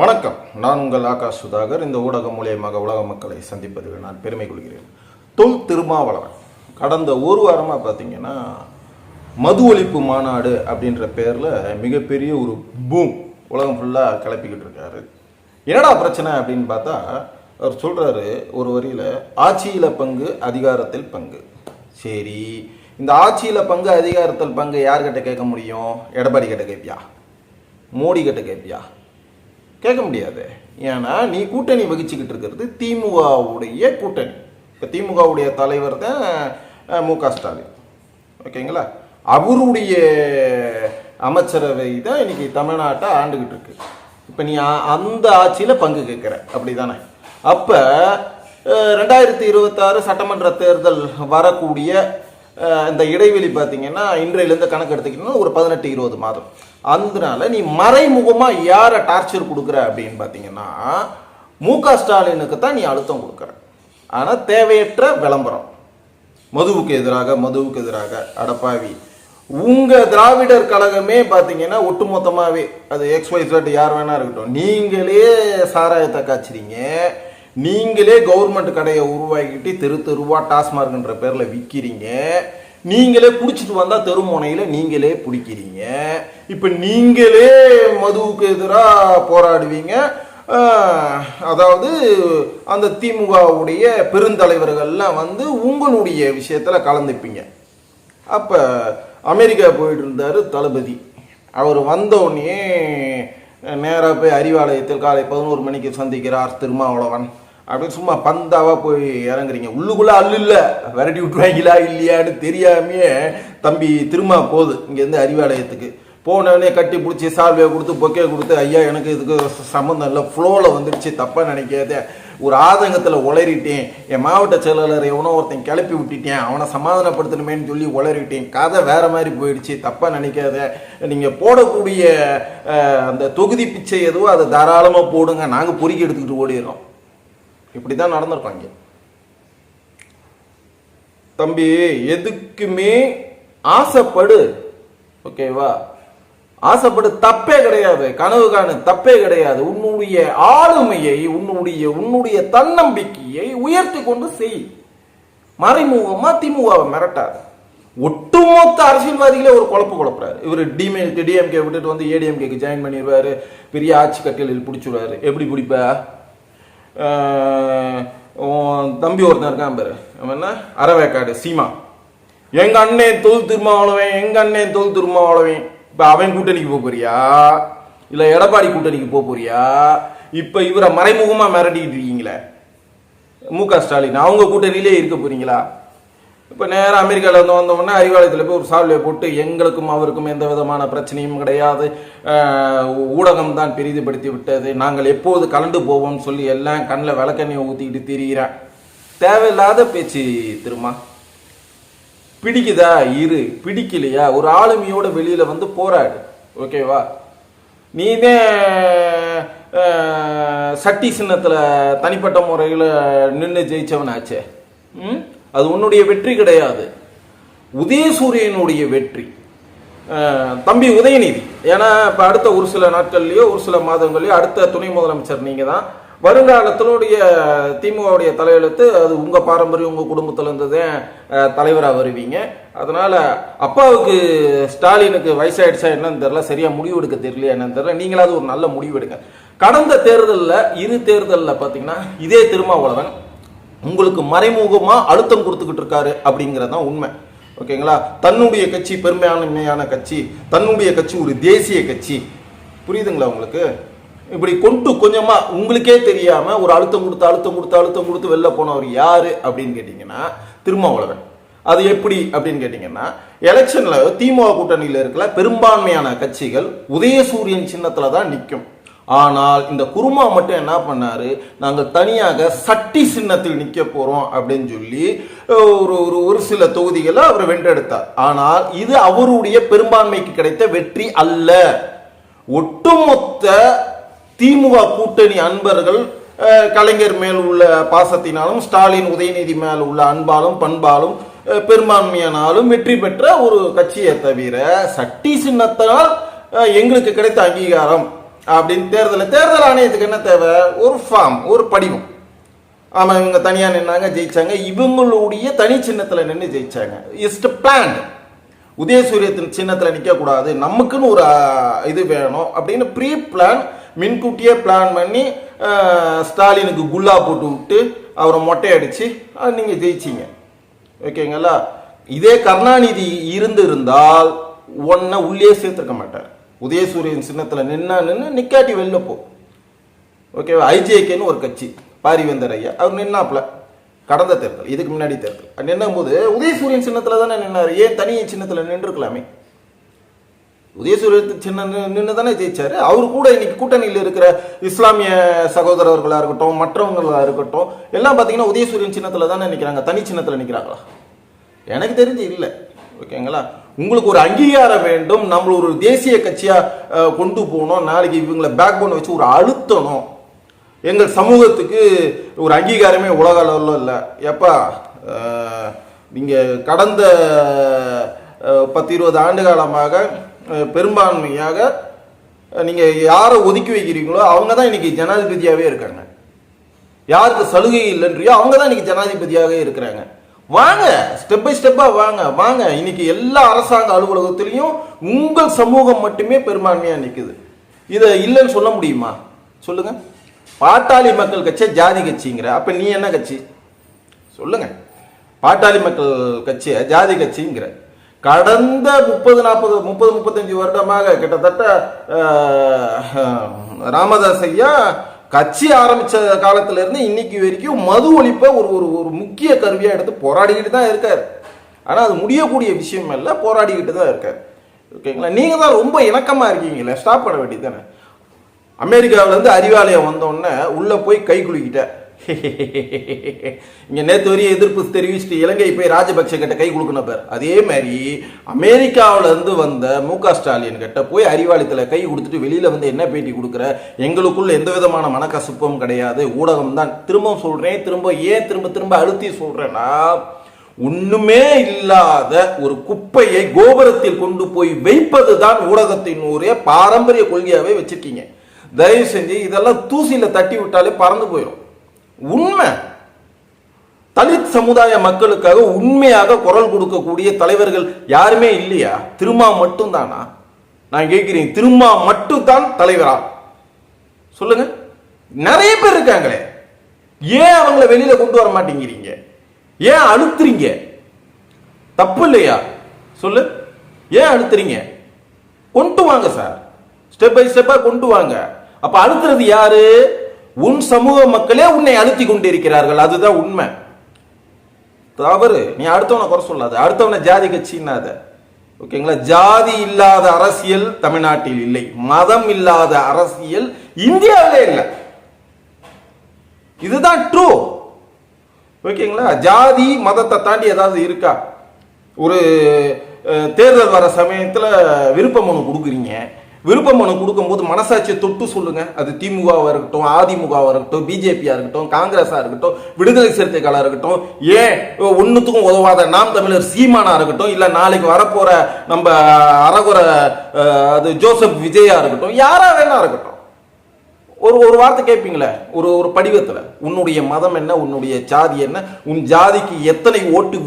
வணக்கம். நான் உங்கள் ஆகாஷ் சுதாகர். இந்த ஊடகம் மூலியமாக உலக மக்களை சந்திப்பதில் நான் பெருமை கொள்கிறேன். தொல் திருமாவளவன். கடந்த ஒரு வாரமாக பார்த்தீங்கன்னா மது ஒழிப்பு மாநாடு அப்படின்ற பேரில் மிகப்பெரிய ஒரு பூம் உலகம் ஃபுல்லாக கிளப்பிக்கிட்டு இருக்காரு. என்னடா பிரச்சனை அப்படின்னு பார்த்தா அவர் சொல்கிறாரு ஒரு வரியில் ஆட்சியில் பங்கு அதிகாரத்தில் பங்கு. சரி இந்த ஆட்சியில் பங்கு அதிகாரத்தில் பங்கு யார்கிட்ட கேட்க முடியும்? எடப்பாடி கிட்ட கேட்பியா மோடி கிட்ட கேட்பியா கேட்க முடியாது. ஏன்னா நீ கூட்டணி வகிச்சுக்கிட்டு இருக்கிறது திமுகவுடைய கூட்டணி. இப்போ திமுகவுடைய தலைவர் தான் மு க ஸ்டாலின். ஓகேங்களா? அவருடைய அமைச்சரவை தான் இன்னைக்கு தமிழ்நாட்டை ஆண்டுகிட்டு இருக்கு. இப்போ நீ அந்த ஆட்சியில் பங்கு கேட்குற. அப்படி தானே அப்போ ரெண்டாயிரத்தி இருபத்தாறு சட்டமன்ற தேர்தல் வரக்கூடிய இந்த இடைவெளி பார்த்தீங்கன்னா இன்றையிலேருந்து கணக்கு எடுத்துக்கிட்டீங்கன்னா ஒரு பதினெட்டு இருபது மாதம். அதனால நீ மறைமுகமாக யாரை டார்ச்சர் கொடுக்குற அப்படின்னு பார்த்தீங்கன்னா மு க ஸ்டாலினுக்கு தான் நீ அழுத்தம் கொடுக்குற. ஆனால் தேவையற்ற விளம்பரம். மதுவுக்கு எதிராக மதுவுக்கு எதிராக அடப்பாவி. உங்கள் திராவிடர் கழகமே பார்த்தீங்கன்னா ஒட்டுமொத்தமாகவே அது எக்ஸ் யார் வேணா இருக்கட்டும் நீங்களே சாராயத்தை காய்ச்சிறீங்க. நீங்களே கவர்மெண்ட் கடையை உருவாக்கிட்டு தெரு தெருவா டாஸ்மார்க்ன்ற பேரில் விற்கிறீங்க நீங்களே குடிச்சிட்டு வந்தால் தெருமுனையில் நீங்களே பிடிக்கிறீங்க. இப்போ நீங்களே மதுவுக்கு எதிராக போராடுவீங்க. அதாவது அந்த திமுகவுடைய பெருந்தலைவர்கள்லாம் வந்து உங்களுடைய விஷயத்தில் கலந்துப்பீங்க. அப்போ அமெரிக்கா போயிட்டு இருந்தார் தளபதி. அவர் வந்தோடனே நேராக போய் அறிவாலயத்தில் காலை பதினோரு மணிக்கு சந்திக்கிறார் திருமாவளவன். அப்படின்னு சும்மா பந்தாவா போய் இறங்குறீங்க. உள்ளுக்குள்ள அல்லு இல்லை. விரட்டி விட்டுருவாங்களா இல்லையான்னு தெரியாமையே தம்பி திரும்ப போகுது. இங்கேருந்து அறிவாலயத்துக்கு. போனவனே கட்டி பிடிச்சி சால்வையை கொடுத்து பொக்கே கொடுத்து ஐயா எனக்கு இதுக்கு சம்மந்தம் இல்லை. ஃப்ளோவில் வந்துடுச்சு தப்பாக நினைக்காத. ஒரு ஆதங்கத்தில் உளறிட்டேன். என் மாவட்ட செயலாளர் எவனோ ஒருத்தன் கிளப்பி விட்டுட்டேன். அவனை சமாதானப்படுத்தணுமேன்னு சொல்லி உளறிட்டேன். கதை வேற மாதிரி போயிடுச்சு. தப்பாக நினைக்காத. நீங்கள் போடக்கூடிய அந்த தொகுதி பிச்சை எதுவோ அதை தாராளமாக போடுங்க. நாங்கள் பொறுக்கி எடுத்துக்கிட்டு ஓடிடுறோம். இப்படி தான் நடந்திருப்பாங்க தம்பி எதுக்குமே ஆசைப்படு. ஓகேவா ஆசைப்படு தப்பே கிடையாது. கனவு காணு தப்பே கிடையாது. உன்னுடைய ஆளுமையை உன்னுடைய உன்னுடைய தன்னம்பிக்கையை உயர்த்தி கொண்டு செய். மறைமுகமா திமுகவை மிரட்டாது. ஒட்டுமொத்த அரசியல்வாதிகளே ஒரு குழப்பு குழப்புறாரு. இவர் டிமே டிஎம்கே விட்டுட்டு வந்து ஏடிஎம்கேக்கு ஜாயின் பண்ணிடுவாரு. பெரிய ஆட்சி கட்டிலில் பிடிச்சிடுவாரு. எப்படி பிடிப்ப? தம்பி ஒருத்தன் இருக்கான் பாரு. அவன் என்ன? அறவேக்காடு சீமா. எங்க அண்ணன் தொல் திருமாவளவன் எங்க அண்ணன் தொல் திருமாவளவன் இப்ப அவன் கூட்டணிக்கு போக போறியா? இல்ல எடப்பாடி கூட்டணிக்கு போக போறியா? இப்ப இவரை மறைமுகமா மிரட்டிக்கிட்டு இருக்கீங்களே. மு க ஸ்டாலின் அவங்க கூட்டணியிலே இருக்க போறீங்களா? இப்போ நேராக அமெரிக்காவில் இருந்து வந்தோடனே அறிவாலயத்தில் போய் ஒரு சால்வை போட்டு எங்களுக்கும் அவருக்கும் எந்த விதமான பிரச்சனையும் கிடையாது. ஊடகம் தான் பெரிதுபடுத்தி விட்டது. நாங்கள் எப்போது கலந்து போவோம்னு சொல்லி எல்லாம் கண்ணில் விளக்கண்ணியை ஊற்றிக்கிட்டு திரிகிறேன். தேவையில்லாத பேச்சு திருமா. பிடிக்குதா? இரு. பிடிக்கலையா? ஒரு ஆளுமையோட வெளியில் வந்து போராடு. ஓகேவா நீதே சட்டி சின்னத்தில் தனிப்பட்ட முறையில் நின்று ஜெயிச்சவனாச்சே. ம்? அது உன்னுடைய வெற்றி கிடையாது. உதயசூரியனுடைய வெற்றி. தம்பி உதயநிதி. ஏன்னா இப்போ அடுத்த ஒரு சில நாட்கள்லையோ ஒரு சில மாதங்கள்லையோ அடுத்த துணை முதலமைச்சர் நீங்கள் தான் வருங்காலத்தினுடைய திமுகவுடைய தலையெழுத்து அது உங்கள் பாரம்பரியம் உங்கள் குடும்பத்துல இருந்து தலைவராக வருவீங்க. அதனால் அப்பாவுக்கு ஸ்டாலினுக்கு வயசாயிடுச்சா என்னன்னு தெரில சரியாக முடிவு எடுக்க தெரியல என்னன்னு தெரில நீங்களாவது ஒரு நல்ல முடிவு எடுங்க. கடந்த தேர்தலில் இரு தேர்தலில் பார்த்தீங்கன்னா இதே திருமாவளவன் உங்களுக்கு மறைமுகமாக அழுத்தம் கொடுத்துக்கிட்டு இருக்காரு அப்படிங்கிறது தான் உண்மை. ஓகேங்களா? தன்னுடைய கட்சி பெருமையான கட்சி தன்னுடைய கட்சி ஒரு தேசிய கட்சி. புரியுதுங்களா உங்களுக்கு? இப்படி கொண்டு கொஞ்சமா உங்களுக்கே தெரியாம ஒரு அழுத்தம் கொடுத்து அழுத்தம் கொடுத்து அழுத்தம் கொடுத்து வெளில போனவர் யாரு அப்படின்னு கேட்டீங்கன்னா திருமாவளவன். அது எப்படி அப்படின்னு கேட்டீங்கன்னா எலெக்ஷன்ல திமுக கூட்டணியில் இருக்கிற பெரும்பான்மையான கட்சிகள் உதயசூரியன் சின்னத்துல தான் நிற்கும் ஆனால் இந்த குருமா மட்டும் என்ன பண்ணாரு? நாங்கள் தனியாக சட்டி சின்னத்தில் நிற்க போறோம் அப்படின்னு சொல்லி ஒரு ஒரு ஒரு சில தொகுதிகளை அவர் வென்றெடுத்தார். ஆனால் இது அவருடைய பெரும்பான்மைக்கு கிடைத்த வெற்றி அல்ல. ஒட்டுமொத்த திமுக கூட்டணி அன்பர்கள் கலைஞர் மேல் உள்ள பாசத்தினாலும் ஸ்டாலின் உதயநிதி மேல் உள்ள அன்பாலும் பண்பாலும் பெரும்பான்மையானாலும் வெற்றி பெற்ற ஒரு கட்சியை தவிர சட்டி சின்னத்தால் எங்களுக்கு கிடைத்த அங்கீகாரம் அப்படின்னு தேர்தல் தேர்தல் ஆணையத்துக்கு என்ன தேவை? ஒரு ஃபார்ம் ஒரு படிவம். ஆமாம் இவங்க தனியாக நின்னாங்க ஜெயிச்சாங்க. இவங்களுடைய தனி சின்னத்தில் நின்று ஜெயிச்சாங்க. இஸ்ட் பிளான் உதயசூரியத்தின் சின்னத்தில் நிற்கக்கூடாது நமக்குன்னு ஒரு இது வேணும் அப்படின்னு ப்ரீ பிளான் மின்கூட்டியே பிளான் பண்ணி ஸ்டாலினுக்கு குல்லா போட்டு விட்டு அவரை மொட்டை நீங்கள் ஆஹ், ஓகேங்களா? இதே கருணாநிதி இருந்திருந்தால் ஒன்றை உள்ளே சேர்த்துருக்க மாட்டார். உதயசூரியன் சின்னத்தில் நின்னா நின்று நிக்காட்டி வெளில போ. ஓகேவா ஐஜேகேன்னு ஒரு கட்சி. பாரிவேந்தர் ஐயா. அவர் நின்னாப்ல கடந்த தேர்தல். இதுக்கு முன்னாடி தேர்தல். நின்னும் போது உதயசூரியன் சின்னத்தில் தானே நின்னார். ஏன் தனி சின்னத்தில் நின்றுக்கலாமே? உதயசூரியன் சின்ன நின்று தானே ஜெயிச்சாரு. அவர் கூட இன்னைக்கு கூட்டணியில் இருக்கிற இஸ்லாமிய சகோதரர்களாக இருக்கட்டும் மற்றவங்களாக இருக்கட்டும் எல்லாம் பார்த்தீங்கன்னா உதயசூரியன் சின்னத்தில் தானே நிற்கிறாங்க தனி சின்னத்தில் நிற்கிறாங்களா எனக்கு தெரிஞ்சு இல்லை. ஓகேங்களா உங்களுக்கு ஒரு அங்கீகாரம் வேண்டும் நம்மள ஒரு தேசிய கட்சியாக கொண்டு போகணும். நாளைக்கு இவங்களை பேக் போன் வச்சு ஒரு அழுத்தணும். எங்கள் சமூகத்துக்கு ஒரு அங்கீகாரமே உலக அளவில் இல்லை. எப்பா நீங்கள் கடந்த பத்து இருபது ஆண்டு காலமாக பெரும்பான்மையாக நீங்கள் யாரை ஒதுக்கி வைக்கிறீங்களோ அவங்க தான் இன்றைக்கி ஜனாதிபதியாகவே இருக்காங்க. யாருக்கு சலுகை இல்லைன்றியோ அவங்க தான் இன்றைக்கி ஜனாதிபதியாகவே இருக்கிறாங்க. வாங்க ஸ்டெப் பை ஸ்டெப்பா வாங்க வாங்க. இன்னைக்கு எல்லா அரசாங்க அலுவலகத்திலையும் உங்கள் சமூகம் மட்டுமே பெரும்பான்மையா நிற்குது இதை இல்லைன்னு சொல்ல முடியுமா? சொல்லுங்க. பாட்டாளி மக்கள் கட்சி ஜாதி கட்சிங்கிற? அப்ப நீ என்ன கட்சி? சொல்லுங்க. பாட்டாளி மக்கள் கட்சியை ஜாதி கட்சிங்கிற? கடந்த முப்பது நாற்பது முப்பது முப்பத்தஞ்சு வருடமாக கிட்டத்தட்ட ராமதாஸ் ஐயா கட்சி ஆரம்பிச்ச காலத்துல இருந்து இன்னைக்கு வரைக்கும் மது ஒழிப்பை ஒரு ஒரு ஒரு முக்கிய கருவியா எடுத்து போராடிக்கிட்டு தான் இருக்கார். ஆனா அது முடியக்கூடிய விஷயம் இல்ல போராடிக்கிட்டு தான் இருக்கார். ஓகேங்களா? நீங்க தான் ரொம்ப இணக்கமா இருக்கீங்களே ஸ்டாப் பண்ண வேண்டியது தானே? அமெரிக்காவிலேருந்து அறிவாலயம் வந்தோடனே உள்ளே போய் கை குலுக்கிட்ட இங்கே நேற்று வரையும் எதிர்ப்பு தெரிவிச்சுட்டு இலங்கை போய் ராஜபக்சே கிட்ட கை கொடுக்கணும் பேர் அதே மாதிரி அமெரிக்காவிலேருந்து வந்த மு க ஸ்டாலின் கிட்ட போய் அறிவாளித்தில் கை கொடுத்துட்டு வெளியில் வந்து என்ன பேட்டி கொடுக்குற? எங்களுக்குள்ள எந்த விதமான மனக்கசுப்பும் கிடையாது. ஊடகம் தான். திரும்ப சொல்கிறேன் திரும்ப ஏன் திரும்ப திரும்ப அழுத்தி சொல்கிறேன்னா ஒண்ணுமே இல்லாத ஒரு குப்பையை கோபுரத்தில் கொண்டு போய் வைப்பது தான் ஊடகத்தின் ஒரே பாரம்பரிய கொள்கையாகவே வச்சிருக்கீங்க. தயவு செஞ்சு இதெல்லாம் தூசியில் தட்டி விட்டாலே பறந்து போயிடும் உண்மை. தலித் சமுதாய மக்களுக்காக உண்மையாக குரல் கொடுக்கக்கூடிய தலைவர்கள் யாருமே இல்லையா? திருமா மட்டும் தானா நான் கேட்கிறேன் திருமா மட்டும் தான் தலைவரா? சொல்லுங்க. நிறைய பேர் இருக்காங்களே. ஏன் அவங்கள வெளியில கொண்டு வர மாட்டேங்கிறீங்க? ஏன் அழுத்துறீங்க? தப்பு இல்லையா? சொல்லு. ஏன் அழுத்துறீங்க? கொண்டு வாங்க சார். ஸ்டெப் பை ஸ்டெப்பா கொண்டு வாங்க. அப்ப அழுத்துறது யாரு? உன் சமூக மக்களே உன்னை அழுத்தி கொண்டிருக்கிறார்கள். அதுதான் உண்மை. தவறு. நீ அடுத்தவனை குறை சொல்லாத. அடுத்தவனை ஜாதி கட்சின்னாத. ஓகேங்களா? ஜாதி இல்லாத அரசியல் தமிழ்நாட்டில் இல்லை. மதம் இல்லாத அரசியல் இந்தியாவிலே இல்லை. இதுதான் ட்ரூ ஓகேங்களா? ஜாதி மதத்தை தாண்டி ஏதாவது இருக்கா? ஒரு தேர்தல் வர சமயத்தில் விருப்ப மனு கொடுக்குறீங்க. விருப்ப மனு கொடுக்கும்போது மனசாட்சியை தொட்டு சொல்லுங்க. அது திமுகவாக இருக்கட்டும் அதிமுகவாக இருக்கட்டும் பிஜேபியாக இருக்கட்டும் காங்கிரஸாக இருக்கட்டும் விடுதலை சிறுத்தைகளாக இருக்கட்டும் ஏன் ஒன்றுத்துக்கும் உதவாத நாம் தமிழர் சீமானா இருக்கட்டும் இல்லை நாளைக்கு வரப்போற நம்ம அரகுற அது ஜோசப் விஜயா இருக்கட்டும் யாரா வேணா இருக்கட்டும். ஒரு ஒரு வார்த்தை கேட்பீங்களே? ஒரு ஒரு படிவத்தில். உன்னுடைய மதம் என்ன? உன்னுடைய ஜாதி என்ன? உன் ஜாதிக்கு எத்தனை ஓட்டு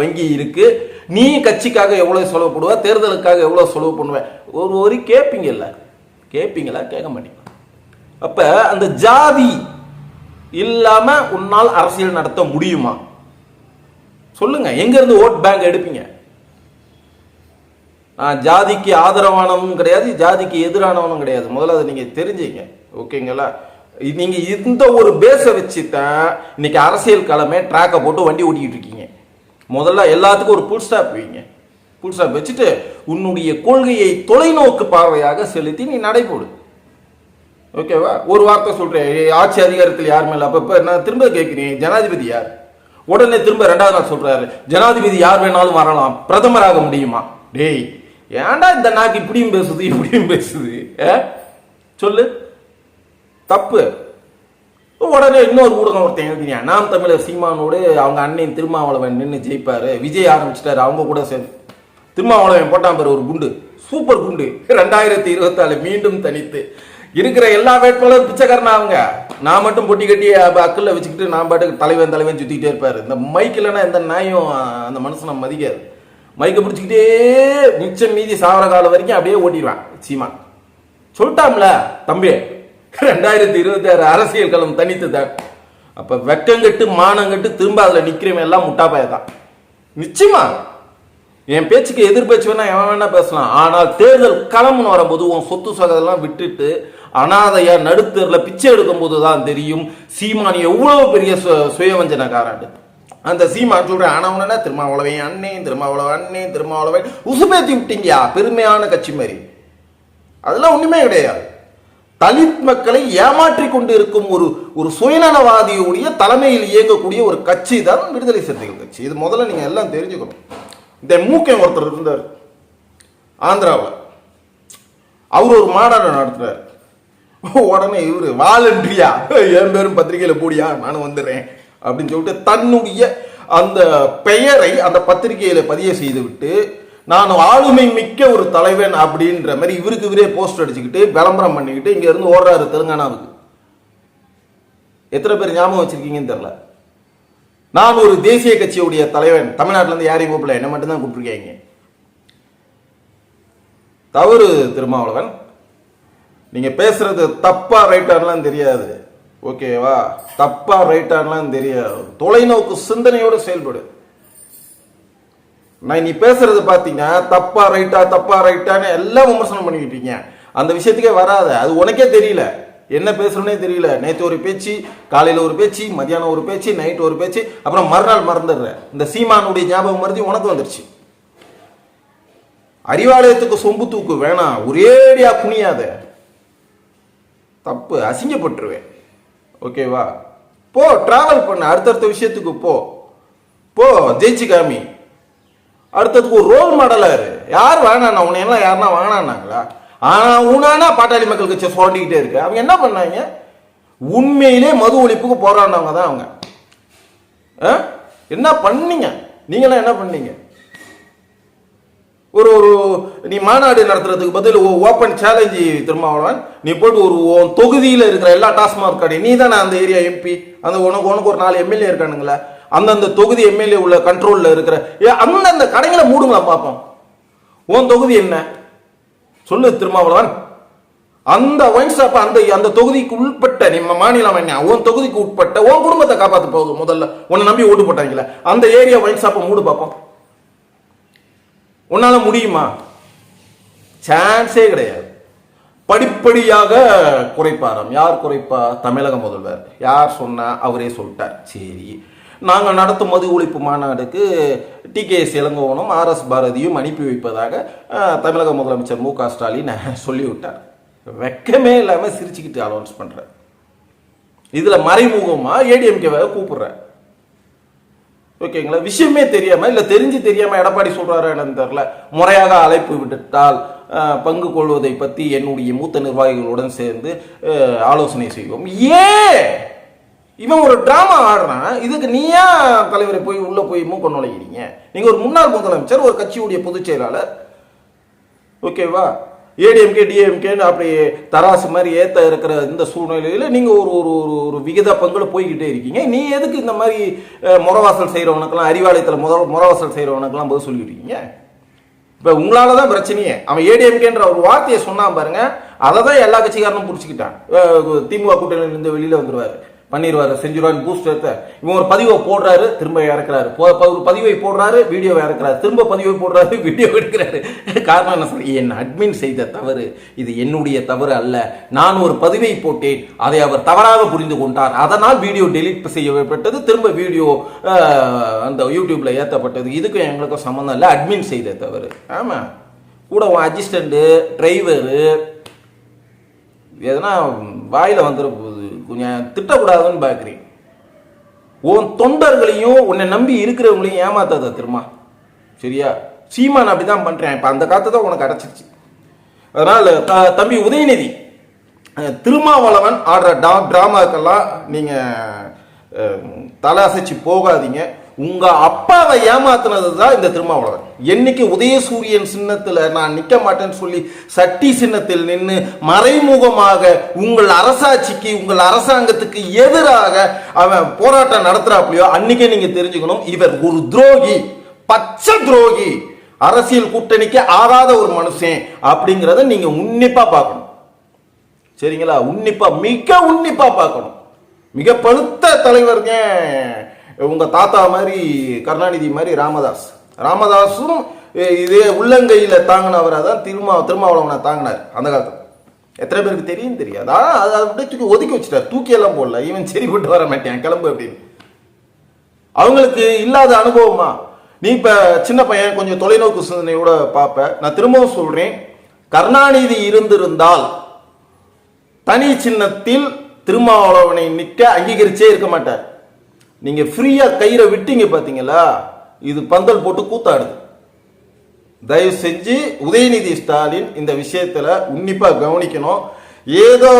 வங்கி இருக்கு? நீ கட்சிக்காக எவ்வளோ செலவு பண்ணுவ தேர்தலுக்காக எவ்வளோ செலவு பண்ணுவ? ஒரு ஒரு கேட்பீங்கல்ல? கேட்பீங்களா? கேட்க மாட்டீங்களா? அப்போ அந்த ஜாதி இல்லாமல் உன்னால் அரசியல் நடத்த முடியுமா? சொல்லுங்க. எங்கேருந்து ஓட் பேங்க் எடுப்பீங்க? நான் ஜாதிக்கு ஆதரவானவனும் கிடையாது ஜாதிக்கு எதிரானவனும் கிடையாது. முதல்ல அதை நீங்கள் தெரிஞ்சுங்க. ஓகேங்களா? நீங்க இந்த ஒரு பேஸை வச்சு தான் இன்னைக்கு அரசியல் களமே ட்ராக்கை போட்டு வண்டி ஓட்டிக்கிட்டு இருக்கீங்க. முதல்ல எல்லாத்துக்கும் ஒரு புல் ஸ்டாப் வைங்க. புல் ஸ்டாப் வச்சுட்டு உன்னுடைய கொள்கையை தொலைநோக்கு பார்வையாக செலுத்தி நீ நடைபோடு. ஓகேவா? ஒரு வார்த்தை சொல்றேன். ஆட்சி அதிகாரத்தில் யாருமே இல்லை அப்ப நான் திரும்ப கேட்கிறேன். ஜனாதிபதி யார்? உடனே திரும்ப ரெண்டாவது நாள் சொல்றாரு. ஜனாதிபதி யார் வேணாலும் வரலாம். பிரதமராக முடியுமா? டேய் ஏன்டா இந்த நாக்கு இப்படியும் பேசுது இப்படியும் பேசுது? ஆ? சொல்லு. தப்பு. உடனே இன்னொரு ஊடகம் ஒருத்தன் எழுதினியா நாம் தமிழர் சீமானோடு அவங்க அண்ணன் திருமாவளவன் நின்று ஜெயிப்பார். விஜய் ஆரம்பிச்சிட்டாரு. அவங்க கூட சேர்ந்து. திருமாவளவன் போட்டான் பாரு ஒரு குண்டு. சூப்பர் குண்டு. ரெண்டாயிரத்தி இருபத்தாலு மீண்டும் தனித்து. இருக்கிற எல்லா வேட்பாளரும் பிச்சைக்காரனா அவங்க. நான் மட்டும் பொட்டி கட்டி அக்கல்ல வச்சுக்கிட்டு நான் பாட்டுக்கு தலைவன் தலைவன் சுத்திக்கிட்டே இருப்பார். இந்த மைக் இல்லைன்னா எந்த நாயும் அந்த மனுஷனை மதிக்காது. மைக்கை பிடிச்சிக்கிட்டே மிச்சம் மீதி சாவர காலம் வரைக்கும் அப்படியே ஓட்டிடுவான் சீமான். சொல்லிட்டாம்ல தம்பி. ரெண்டாயிரத்தி இருபத்தி ஆறு அரசியல் களம் தனித்து தான் அப்ப வெக்கங்கட்டு மானங்கட்டு திரும்ப அதுல நிக்கிறவன் எல்லாம் முட்டாப்பாய தான் நிச்சயமா? என் பேச்சுக்கு எதிர்பேச்சு வேணா எவன் வேணா பேசலாம். ஆனால் தேர்தல் களம்னு வரும்போது உன் சொத்து சகதெல்லாம் விட்டுட்டு அனாதையா நடுத்தரில் பிச்சை எடுக்கும் போது தான் தெரியும் சீமான் எவ்வளவு பெரிய சு- சுயவஞ்சனக்காரன். அந்த சீமான் சொல்றேன் ஆனவனா திருமாவளவன் அண்ணே திருமாவளவன் அண்ணே திருமாவளவன். உசுபேத்தி விட்டீங்கயா? பெருமையான கட்சி மாதிரி. அதெல்லாம் ஒண்ணுமே கிடையாது. தலித் மக்களை ஏமாற்றி கொண்டு இருக்கும் ஒரு ஒரு சுயநலவாதியுடைய தலைமையில் இயங்கக்கூடிய ஒரு கட்சி தான் விடுதலை சிறுத்தைகள் கட்சி. இது முதல்ல நீங்க எல்லாம் தெரிஞ்சுக்கணும். இந்த மூக்கன் ஒருத்தர் இருந்தார். ஆந்திராவில். அவர் ஒரு மாநாடு நடத்துறார். உடனே இவரு வாலண்டியா? என் பேரும் பத்திரிகையில போடியா? நானும் வந்துடுறேன் அப்படின்னு சொல்லிட்டு தன்னுடைய அந்த பெயரை அந்த பத்திரிகையில பதிய செய்து விட்டு நான் ஆளுமை மிக்க ஒரு தலைவன் அப்படின்ற மாதிரி இவருக்கு இவரே போஸ்ட் அடிச்சுக்கிட்டு விளம்பரம் பண்ணிக்கிட்டு இங்கேருந்து ஓடுறாரு தெலுங்கானாவுக்கு. எத்தனை பேர் ஞாபகம் வச்சிருக்கீங்கன்னு தெரில நான் ஒரு தேசிய கட்சியுடைய தலைவன். தமிழ்நாட்டிலேருந்து யாரையும் கூப்பிடல. என்ன மட்டும்தான் கூப்பிட்டுருக்கீங்க. தவறு திருமாவளவன். நீங்கள் பேசுறது தப்பா ரைட்டான்லாம் தெரியாது. ஓகேவா தப்பா ரைட்டான்லாம் தெரியாது. தொலைநோக்கு சிந்தனையோடு செயல்படு. நான் நீ பேசுறது பார்த்தீங்கன்னா தப்பா ரைட்டா தப்பா ரைட்டான்னு எல்லாம் விமர்சனம் பண்ணிக்கிட்டீங்க அந்த விஷயத்துக்கே வராத. அது உனக்கே தெரியல. என்ன பேசுறோன்னே தெரியல. நேற்று ஒரு பேச்சு காலையில் ஒரு பேச்சு மதியானம் ஒரு பேச்சு நைட் ஒரு பேச்சு அப்புறம் மறுநாள் மறந்துடுற. இந்த சீமானுடைய ஞாபகம் மருதி உனக்கு வந்துருச்சு. அறிவாலயத்துக்கு சொம்பு தூக்கு வேணாம் ஒரேடியா குனியாத. தப்பு அசிங்கப்பட்டுருவேன். ஓகேவா போ டிராவல் பண்ண. அடுத்தடுத்த விஷயத்துக்கு போ. போ ஜெயிச்சு காமி அடுத்ததுக்கு ஒரு ரோல் மாடலாக இரு. யார் வேணாண்ணா உன்னை எல்லாம் யாருனா வாங்கினாங்களா? ஆனா உனானா பாட்டாளி மக்கள் கட்சி சொல்லிக்கிட்டே இருக்கு. அவங்க என்ன பண்ணாங்க உண்மையிலே மது ஒழிப்புக்கு போராடினவங்க தான் அவங்க. ஆ? என்ன பண்ணீங்க? நீங்களாம் என்ன பண்ணீங்க? ஒரு ஒரு நீ மாநாடு நடத்துறதுக்கு பதில் ஓப்பன் சேலஞ்சு திருமாவளவன் நீ போட்டு ஒரு தொகுதியில் இருக்கிற எல்லா டாஸ்மாக் கடையும் நீ தானே அந்த ஏரியா எம்பி அந்த உனக்கு உனக்கு ஒரு நாலு எம்எல்ஏ இருக்கானுங்களே. அந்தந்த தொகுதி எம்எல்ஏ உள்ள கண்ட்ரோலில் இருக்கிற ஏ, அந்தந்த கடைகளை மூடுங்களா பார்ப்போம். உன் தொகுதி என்ன? சொல்லு திருமாவளவன். அந்த ஒயின் ஷாப் அந்த அந்த தொகுதிக்கு உட்பட்ட நம்ம மாநிலம் என்ன? உன் தொகுதிக்கு உட்பட்ட உன் குடும்பத்தை காப்பாற்ற போகுது முதல்ல. உன்னை நம்பி ஓட்டு போட்டாங்களே அந்த ஏரியா ஒயின் ஷாப்பை மூடு பார்ப்போம். உன்னால முடியுமா? சான்ஸே கிடையாது. படிப்படியாக குறைப்பாராம். யார் குறைப்பா? தமிழக முதல்வர். யார் சொன்னா? அவரே சொல்லிட்டார். சரி. நாங்கள் நடத்தும் மது ஒழிப்பு மாநாடுக்கு டி கே இளங்கோவனும் ஆர்எஸ் பாரதியும் அனுப்பி வைப்பதாக தமிழக முதலமைச்சர் மு க ஸ்டாலின் சொல்லிவிட்டார். வெக்கமே இல்லாமல் சிரிச்சுக்கிட்டு அனௌன்ஸ் பண்ணுறேன் இதில் மறைமுகமாக ஏடிஎம்கேவை கூப்பிடுறேன் ஓகேங்களா? விஷயமே தெரியாமல் இல்லை தெரிஞ்சு தெரியாமல் எடப்பாடி சொல்கிறாரு என்னன்னு தெரில முறையாக அழைப்பு விட்டுட்டால் பங்கு கொள்வதை பற்றி என்னுடைய மூத்த நிர்வாகிகளுடன் சேர்ந்து ஆலோசனை செய்வோம். ஏன்? இவன் ஒரு ட்ராமா ஆடுறான். இதுக்கு நீயா தலைவரை போய் உள்ளே போய் மூக்க நுழைக்கிறீங்க நீங்கள் ஒரு முன்னாள் முதலமைச்சர் ஒரு கட்சியுடைய பொதுச் செயலாளர். ஓகேவா ஏடிஎம்கே டிஎம்கேன்னு அப்படி தராசு மாதிரி ஏற்ற இருக்கிற இந்த சூழ்நிலையில நீங்கள் ஒரு ஒரு ஒரு ஒரு விகித பங்கில் போய்கிட்டே இருக்கீங்க. நீ எதுக்கு இந்த மாதிரி முறவாசல் செய்கிறவனுக்கெல்லாம் அறிவாலயத்தில் முத முறவாசல் செய்கிறவனுக்கெல்லாம் பதில் சொல்லிட்டு இருக்கீங்க? இப்ப உங்களால தான் பிரச்சனையே. அவன் ஏடிஎம்கேன்ற ஒரு வார்த்தையை சொன்னான் பாருங்க. அதை தான் எல்லா கட்சிக்காரனும் பிடிச்சிக்கிட்டான். திமுக கூட்டணியில இருந்து வந்துடுவார் பண்ணிடுவாரு செஞ்சிருவாரு பூஸ்ட் எடுத்த இவன் ஒரு பதிவை போடுறாரு திரும்ப இறக்குறாரு. ஒரு பதிவை போடுறாரு வீடியோவை இறக்குறாரு. திரும்ப பதிவை போடுறாரு வீடியோ எடுக்கிறாரு. காரணம் என்ன சொல்லி என் அட்மின் செய்த தவறு இது என்னுடைய தவறு அல்ல. நான் ஒரு பதிவை போட்டேன் அதை அவர் தவறாக புரிந்து கொண்டார். அதனால் வீடியோ டெலீட் செய்யப்பட்டது திரும்ப வீடியோ அந்த யூடியூப்ல ஏற்றப்பட்டது இதுக்கும் எங்களுக்கும் சம்மந்தம் இல்லை. அட்மின் செய்த தவறு. ஆமா. கூட உன் அசிஸ்டண்ட்டு டிரைவரு எதனா வாயில வந்துட போகுது. கொஞ்சம் திட்டக்கூடாதுன்னு பார்க்குறேன். உன் தொண்டர்களையும் உன்னை நம்பி இருக்கிறவங்களையும் ஏமாத்தாத திரும்ப சரியா? சீமான் அப்படிதான் பண்ணுறேன் இப்போ அந்த காத்து தான் உனக்கு அடைச்சிருச்சு. அதனால் த- தம்பி உதயநிதி திருமாவளவன் ஆடுற டா ட்ராமாக்கெல்லாம் நீங்கள் தலை அசைச்சு போகாதீங்க. உங்க அப்பாவை ஏமாத்தினது தான் இந்த திருமாவளவன். என்னைக்கு உதயசூரியன் சின்னத்தில் நான் நிக்க மாட்டேன்னு சொல்லி சட்டி சின்னத்தில் நின்று மறைமுகமாக உங்கள் அரசாட்சிக்கு உங்கள் அரசாங்கத்துக்கு எதிராக அவன் போராட்டம் நடத்துறாப்லையோ அன்னைக்கே நீங்க தெரிஞ்சுக்கணும் இவர் ஒரு துரோகி பச்சை துரோகி. அரசியல் கூட்டணிக்கு ஆகாத ஒரு மனுஷன் அப்படிங்கிறத நீங்க உன்னிப்பா பார்க்கணும். சரிங்களா? உன்னிப்பா மிக உன்னிப்பா பார்க்கணும். மிக பழுத்த தலைவருங்க. உங்க தாத்தா மாதிரி கருணாநிதி மாதிரி ராமதாஸ். ராமதாஸும் இதே உள்ளங்கையில தாங்கினவரை தான் திருமா திருமாவளவனை தாங்கினார் அந்த காலத்தில். எத்தனை பேருக்கு தெரியும்? தெரியாது. ஆனால் அதை அப்படியே தூக்கி ஒதுக்கி வச்சுட்டார். தூக்கி எல்லாம் போடல. இவன் சரி விட்டு வர மாட்டேன் கிளம்பு அப்படின்னு. அவங்களுக்கு இல்லாத அனுபவமா? நீ இப்ப சின்ன பையன் கொஞ்சம் தொலைநோக்கு சிந்தனையோட பார்ப்ப நான் திரும்பவும் சொல்றேன் கருணாநிதி இருந்திருந்தால் தனி சின்னத்தில் திருமாவளவனை நிற்க அங்கீகரிச்சே இருக்க மாட்டார். நீங்க ஃப்ரீயா கயிறை விட்டீங்க பாத்தீங்களா? இது பந்தல் போட்டு கூத்தாடுது. தயவு செஞ்சு உதயநிதி ஸ்டாலின் இந்த விஷயத்துல உன்னிப்பா கவனிக்கணும். ஏதோ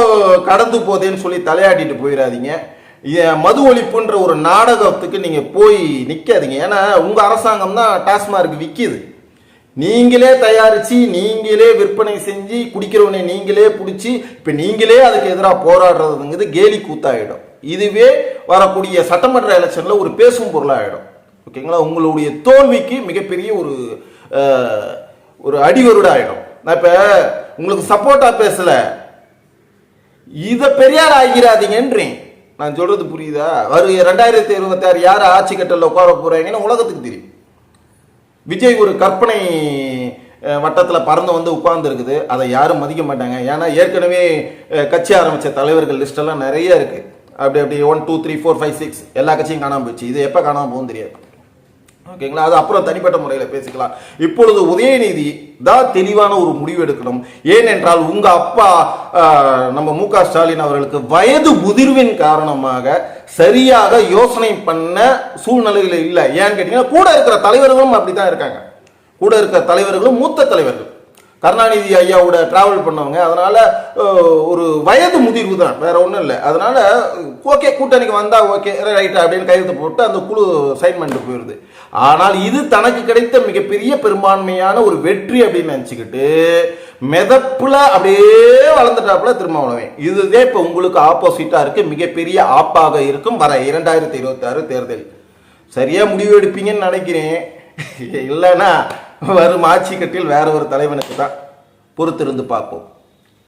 கடந்து போதேன்னு சொல்லி தலையாட்டிட்டு போயிடாதீங்க மது ஒழிப்புன்ற ஒரு நாடகத்துக்கு நீங்க போய் நிக்காதீங்க. ஏன்னா உங்க அரசாங்கம் தான் டாஸ்மார்க் விற்கிது நீங்களே தயாரிச்சு நீங்களே விற்பனை செஞ்சு குடிக்கிறவனை நீங்களே பிடிச்சி இப்ப நீங்களே அதுக்கு எதிராக போராடுறதுங்கிறது கேலி கூத்தாயிடும். இதுவே வரக்கூடிய சட்டமன்ற எலெக்ஷனில் ஒரு பேசும் பொருளாகிடும் ஓகேங்களா? உங்களுடைய தோல்விக்கு மிகப்பெரிய ஒரு ஒரு அடிவருட ஆகிடும் நான் இப்போ உங்களுக்கு சப்போர்ட்டா பேசலை. இதை பெரியார் ஆகிறாதீங்கன்றேன் நான் சொல்கிறது புரியுதா? வரும் ரெண்டாயிரத்தி இருபத்தி ஆறு யார் ஆட்சி கட்டலில் உட்கார போகிறாங்கன்னு உலகத்துக்கு தெரியும். விஜய் ஒரு கற்பனை வட்டத்தில் பறந்து வந்து உட்கார்ந்துருக்குது. அதை யாரும் மதிக்க மாட்டாங்க. ஏன்னா ஏற்கனவே கட்சி ஆரம்பித்த தலைவர்கள் லிஸ்ட் எல்லாம் நிறைய இருக்குது அப்படி அப்படி one two three four five six எல்லா கட்சியும் காணாமல் போச்சு. இது எப்போ காணாமல் போகும் தெரியாது. ஓகேங்களா? அது அப்புறம் தனிப்பட்ட முறையில் பேசிக்கலாம். இப்பொழுது உதயநிதி தான் தெளிவான ஒரு முடிவு எடுக்கணும். ஏனென்றால் உங்க அப்பா நம்ம மு க ஸ்டாலின் அவர்களுக்கு வயது முதிர்வின் காரணமாக சரியாக யோசனை பண்ண சூழ்நிலையில் இல்லை. ஏன்னு கேட்டீங்கன்னா கூட இருக்கிற தலைவர்களும் அப்படித்தான் இருக்காங்க. கூட இருக்கிற தலைவர்களும் மூத்த தலைவர்கள். கருணாநிதி ஐயாவோட ட்ராவல் பண்ணவங்க. அதனால ஒரு வயது முதிர்வு தான். வேற ஒன்றும் இல்லை. அதனால ஓகே கூட்டணிக்கு வந்தால் ஓகே ரைட் அப்படின்னு கையெழுத்து போட்டு அந்த குழு சைன் பண்ணிட்டு போயிடுது ஆனால் இது தனக்கு கிடைத்த மிகப்பெரிய பெரும்பான்மையான ஒரு வெற்றி அப்படின்னு நினச்சிக்கிட்டு மெதப்பில் அப்படியே வளர்ந்துட்டாப்புல திருமாவளவன். இதுதான் இப்போ உங்களுக்கு ஆப்போசிட்டாக இருக்குது மிகப்பெரிய ஆப்பாக இருக்கும். வர இரண்டாயிரத்தி இருபத்தாறு தேர்தல். சரியாக முடிவு எடுப்பீங்கன்னு நினைக்கிறேன். இல்லைன்னா வரும் ஆட்சி கட்டில் வேற ஒரு தலைவனுக்கு தான் பொறுத்திருந்து பார்ப்போம்.